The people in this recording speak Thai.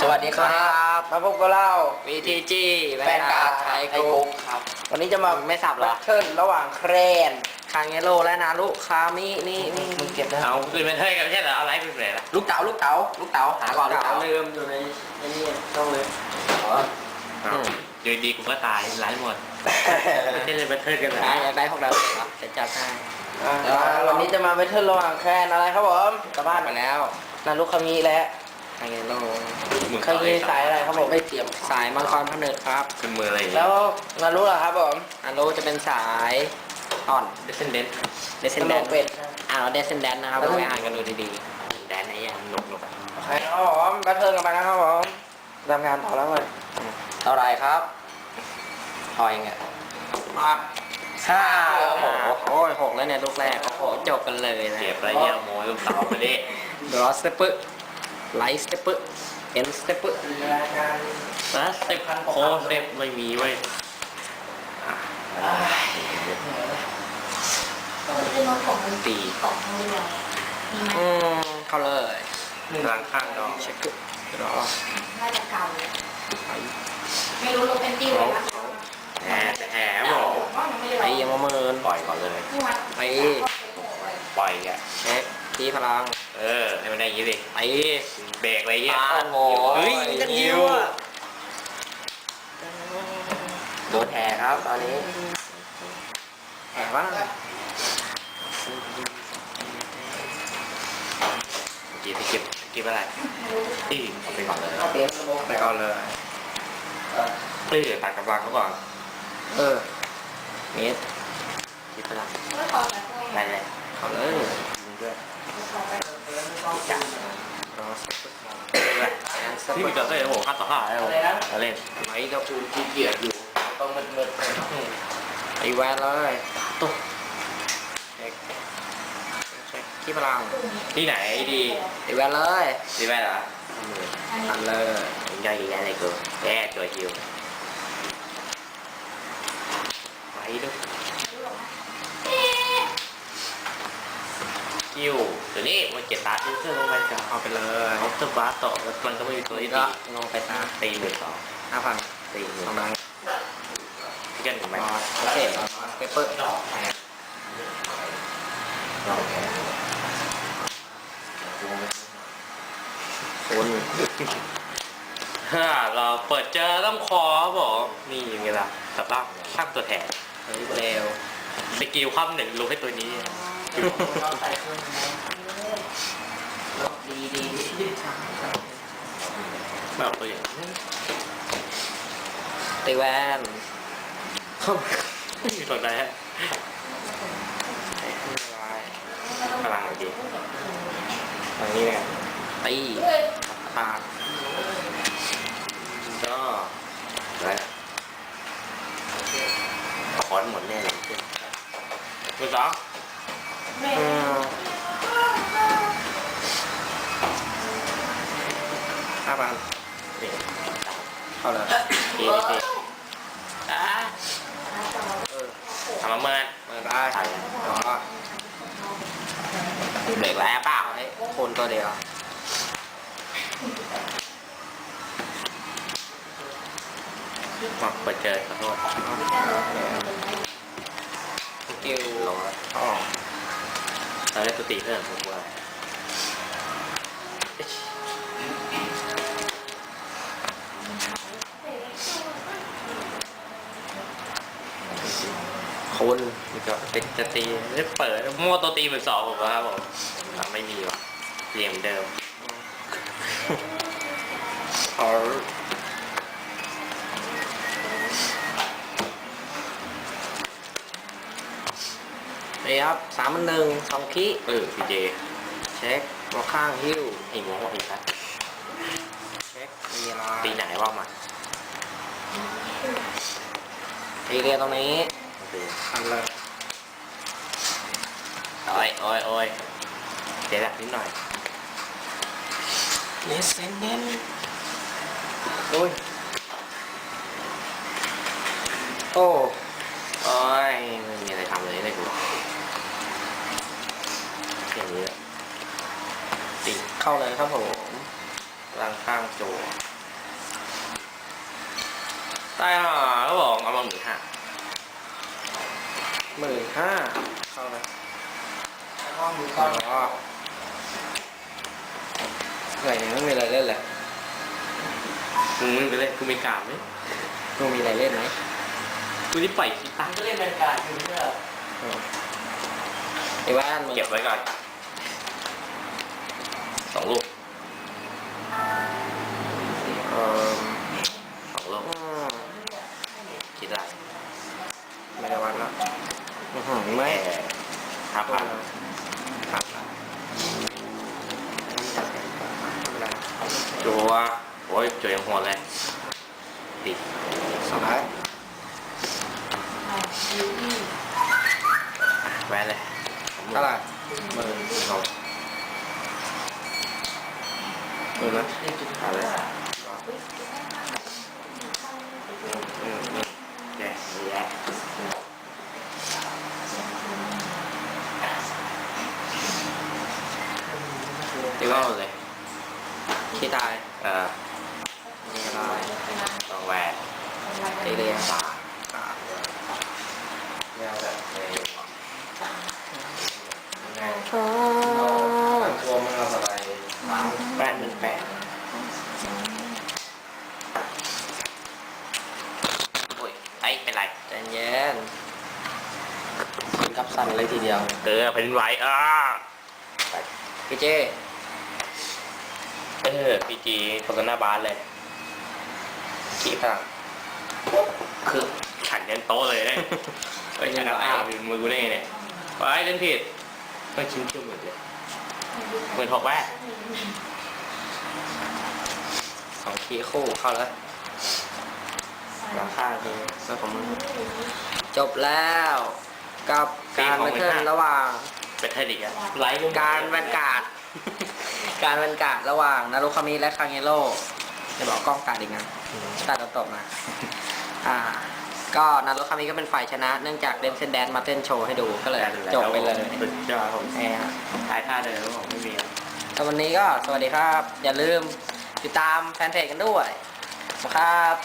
สวัสดีครับมาพบกับเรา VTG แฟนการ์ดไทไทยยกุกุ๊๊กกครับ วันนี้จะมาไม่สับเหรอแบทเทิลระหว่างแครนคางเยโลและนารุคามินี่นี่มึงเก็บนะเอาคืนเป็นเท่กันไม่ใช่เหรอเอาไลฟ์ไปเลยล่ะลูกเต๋าลูกเต๋าลูกเต๋าหาก่อนลูกเก่าเต๋าลืมอยู่ในในนี่ต้องเลยเอาอยู่ดีกูก็ตายไลฟ์หมดไม่ใช่เลยเป็นเท่กันเหรออยากได้พวกเราเหรอจะจัดให้อ่าวันนี้จะมาแบทเทิลระหว่างแครนอะไรครับผมกลับบ้านไปแล้วนารุคามิและ คางเยโลมึงเคยมีสายอะไรครับผมไม่เตรียมสายมังกรพนึกครับขึ้นมืออะไรอย่างแล้เงี้ยวนารุล่ะครับผมนารุจะเป็นสายอ่อนเดซนเดนเดซเซนขแดนนมเป็ดอ่านว่าเดซเซนแดนนะครับแล้วไปอ่านกันดูดีแดนไหนยังหนุกหนุกโอเคครับผมแบทเทิลกันไปนะครับผมทำงานต่อแล้วเลยๆเท่าไรครับพอเองอะมาห้าโอ้โหโอ้ยหกแล้วเนี่ยลูกแรกโอ้โหจบกันเลยนะเก็บอะไรเงี้ยโมยลูกเต๋าไปดิดรอสเตปเปอร์ ไลท์สเตปเปอร์เอ็นสเตปเปอร์รายการนะเซฟโคเซฟไม่มีเว้ยเป็นรถของมันตีของเรือมีไหมอืมเข้าเลยกลางข้างดอกเช็คกรอน่าจะเก่าไม่รู้รถเป็นติ้วเลยนะแหมแต่แหมบอกว่ามันไม่ได้ไปยังมาเมินปล่อยก่อนเลยที่วัดไปปล่อยอะเช็ค ที่พลังเออให้มันได้อย่างงี้ดิไป เบรกอะไรเงี้ยโอ้โห เฮ้ยนั่นยิ้วอะโดนแห่ครับตอนนี้แอบว่าเมื่อกี้ที่เก็บเก็บอะไรตีเอาไปก่อนเลยเตรียมระบบไปก่อนเลยตีตัดกำลังเขาก่อนเออเมตรคิดพลังรถขอแบบได้เลย เข้าเลย มึงด้วย จัง รอสเตปเปอร์ แอน ที่มีเกิดได้โอ้โหค่าต่อค่าแล้วอะไรนะมาเล่นไปกับกูขี้เกียจอยู่ต้องมืดๆไปแวนเลยตุ๊เช็คเช็คที่พลังที่ไหนดีไปแวนเลยดีไหมล่ะอันเลยมึงย่อยแย่อะไรกูแย่ตัวฮิวไปดูคิว ตัวนี้มันเก็บตาซื้อเครื่องลงไปก่อนเอาไปเลยเอาตัวบาสต่อแล้วมันก็ไม่มีตัวที่ก็ตีลงไปตาตีหมื่นสองห้าพันตีหมื่นสองดังที่กันหนึ่งไหมรอโอเคสเตปเปอร์คุณฮ่าเราเปิดเจอต้องคอบอกนี่ยังไงล่ะสับล่างข้างตัวแทนเฮ้ยเร็วสกิลข้ามหนึ่งลงให้ตัวนี้ ดีดีแบบตัวอย่างตีแวนไม่มีตัวไหนฮะพลังดีทางนี้เนี่ยตีปาดก็แล้วคอนหมดแน่เลยตัวสอง มห้าพันนี่เข้าเลยทีทีอ่าเออทำมาเมินเปิดได้รอเบรกแล้วเปล่าไอ้คนตัวเดียวมาเปิดเจอขอโทษสกิลลงแล้วอ๋อเราได้ตัวตีเพิ่มผมว่า คุณนี่ก็เป็นจะตีจะเปิดมั่วตัวตีเป็นสองผมว่าครับผมอะไม่มีว่ะเรียงเหมือนเดิมเขาเฮ้ยครับสามมันหนึ่งสองคีเออพีเจเช็คมาข้างฮิ้วไอ้หมูว่าอีกครับเช็คมีอะไรตีไหนว่ามาตีเรียนตรงนี้ โอเคทำเลยโอ้ยโอ้ยโอ้ยเสียหลักนิดหน่อยเลสเซนเน้นโอ้ยโอ้โอ้ยไม่มีอะไรทำเลยเลยกูแค่นี้แหละตีเข้าเลยครับผมล่างข้างโจตายห่าก็บอกเอามาหมื่นห้า หมื่นห้าเข้านะห้องมืออ๋ก้อนออะไรเนี่ยไม่มีอะไรเล่นเลยมึงไปเลยกูมีการไหมกูมีอะไรเล่นไหมกูที่ปล่อยคลิปตัตางก็เล่นเป็นการคือเพื่อไอ้บ้านมึงเก็บไว้ก่อนสองลูก เออ สองลูก อืม คิดอะไร ไม่ได้วัดแล้วอื้อหือไม่ แค่ห้าพันห้าพันจัว โอ้ยจัวยังหัวเลยติดสองท้ายแวนเลยเท่าไหร่หมื่นสองหมื่นนะเอาเลยอืมอืมแย่แย่ตีแว่เข้านเลยขี้ตายเออ นี่ก็ได้ สองแวน ตีเรียงสามสามแนวแบบในไงโอ้ตัวมันเอาอะไรสามแปดหนึ่งแปดโอ้ยไอ้เป็นไรใจเย็นกินกับสั่นเลยทีเดียว เออเป็นไหวอ่าพี่เจเออพี่จีโฆษณาบานเลยขี้พลัง คือขันยันโต๊ะเลยเนี่ยเฮ้ยฉันอ้าวเป็นมือกูได้ไงเนี่ยไปเล่นผิดต้องชิ้นเที่ยวหมื่นเลยหมื่นหกแว่สองขี้คู่เข้าแล้วราคาคือแล้วผมจบแล้ว กับการมาเทิร์นระหว่างเป็นเทคนิคอะไลฟ์การแวนการ์ดการแวนการ์ดระหว่างนารุคามิและคังเยโร่จะบอกกล้องการ์ดอีกนะตัดตบๆนะ อ่า ก็นารุคามิก็เป็นฝ่ายชนะ เนื่องจากเดนเซนแดนมาเต้นโชว์ให้ดูก็เลยจบไปเลยสุดยอดผมแหมท้ายท่าเดิมผมไม่มีอะแต่วันนี้ก็สวัสดีครับ อย่าลืมติดตามแฟนเพจกันด้วยครับ